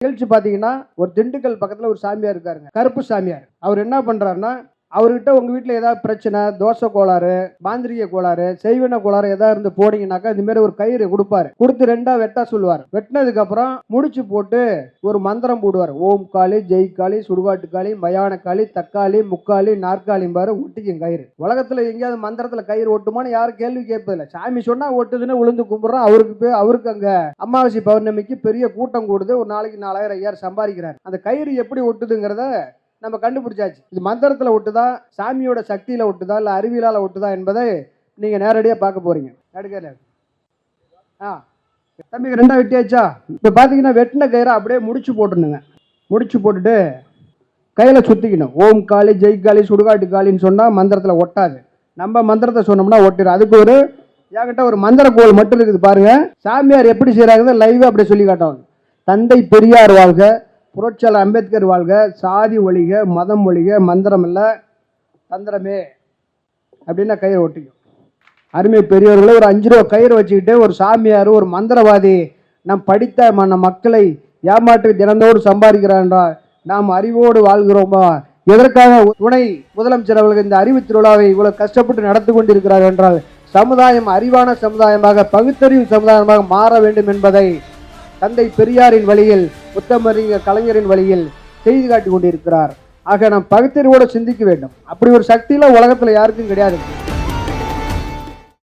நிகழ்ச்சி பார்த்தீங்கன்னா ஒரு திண்டுக்கல் பக்கத்தில் ஒரு சாமியார் இருக்காருங்க. கருப்பு சாமியார். அவர் என்ன பண்ணுறாருன்னா அவர்கிட்ட உங்கள் வீட்டில் ஏதாவது பிரச்சனை தோசை கோளாறு மாந்திரிக கோளாறு செய்வன கோளாறு ஏதாவது இருந்து போனீங்கன்னாக்கா இந்த மாதிரி ஒரு கயிறு கொடுப்பாரு. கொடுத்து ரெண்டா வெட்டா சொல்லுவார். வெட்டினதுக்கு அப்புறம் முடிச்சு போட்டு ஒரு மந்திரம் போடுவார். ஓம் காளி ஜெய் காளி சுடுகாட்டு காளி மயான காளி தக்காளி முக்காளி நாற்காலியும் பாரு ஒட்டிக்கும் கயிறு. உலகத்தில் எங்கேயாவது மந்திரத்தில் கயிறு ஒட்டுமான்னு யாரும் கேள்வி கேட்பதில்ல. சாமி சொன்னா ஒட்டுதுன்னு விழுந்து கும்பிட்றோம். அவருக்கு போய் அவருக்கு அங்கே அமாவாசை பௌர்ணமிக்கு பெரிய கூட்டம் கூடுது. ஒரு நாளைக்கு நாலாயிரம் ஐயாயிரம் சம்பாதிக்கிறார். அந்த கயிறு எப்படி ஒட்டுதுங்கிறத நம்ம கண்டுபிடிச்சாச்சு. இது மந்திரத்தில் ஒட்டுதா சாமியோட சக்தியில் ஒட்டுதா இல்லை அறிவியலால் ஒட்டுதா என்பதை நீங்கள் நேரடியாக பார்க்க போகிறீங்க நடுக்கல ஆ. தம்பிக்கு ரெண்டா வெட்டியாச்சா? இப்போ பார்த்தீங்கன்னா வெட்டின கயிறை அப்படியே முடிச்சு போட்டுருணுங்க. முடிச்சு போட்டுட்டு கையில் சுற்றிக்கணும் ஓம் காளி ஜெய் காளி சுடுகாட்டு காளின்னு சொன்னால் மந்திரத்தில் ஒட்டாது. நம்ம மந்திரத்தை சொன்னோம்னா ஒட்டிடும் அதுக்கு ஒரு என்கிட்ட ஒரு மந்திர கோல் மட்டும் இருக்குது பாருங்கள் சாமியார் எப்படி செய்கிறாங்க லைவாக அப்படியே சொல்லி காட்டுவாங்க. தந்தை பெரியார் வாழ்க. புரட்சியாளர் அம்பேத்கர் வாழ்க சாதி ஒழிக மதம் ஒழிக மந்திரம் இல்லை தந்திரமே அப்படின்னா கயிறு ஒட்டிக்கும். அருமை பெரியவர்களே ஒரு அஞ்சு ரூபா கயிறு வச்சுக்கிட்டு ஒரு சாமியார் ஒரு மந்திரவாதி நம் படித்த மன மக்களை ஏமாற்றி தினந்தோடு சம்பாதிக்கிறான்றா நாம் அறிவோடு வாழ்கிறோமா? எதற்காக துணை முதலமைச்சர் அவர்கள் இந்த அறிவு திருவிழாவை இவ்வளவு கஷ்டப்பட்டு நடத்தி கொண்டிருக்கிறார் என்றால் சமுதாயம் அறிவான சமுதாயமாக பகுத்தறிவு சமுதாயமாக மாற வேண்டும் என்பதை தந்தை பெரியாரின் வழியில் முத்தமறிஞர் கலைஞரின் வழியில் செய்து காட்டி கொண்டிருக்கிறார். ஆக நாம் பகுத்தறிவோடு சிந்திக்க வேண்டும். அப்படி ஒரு சக்தியெல்லாம் உலகத்தில் யாருக்கும் கிடையாது.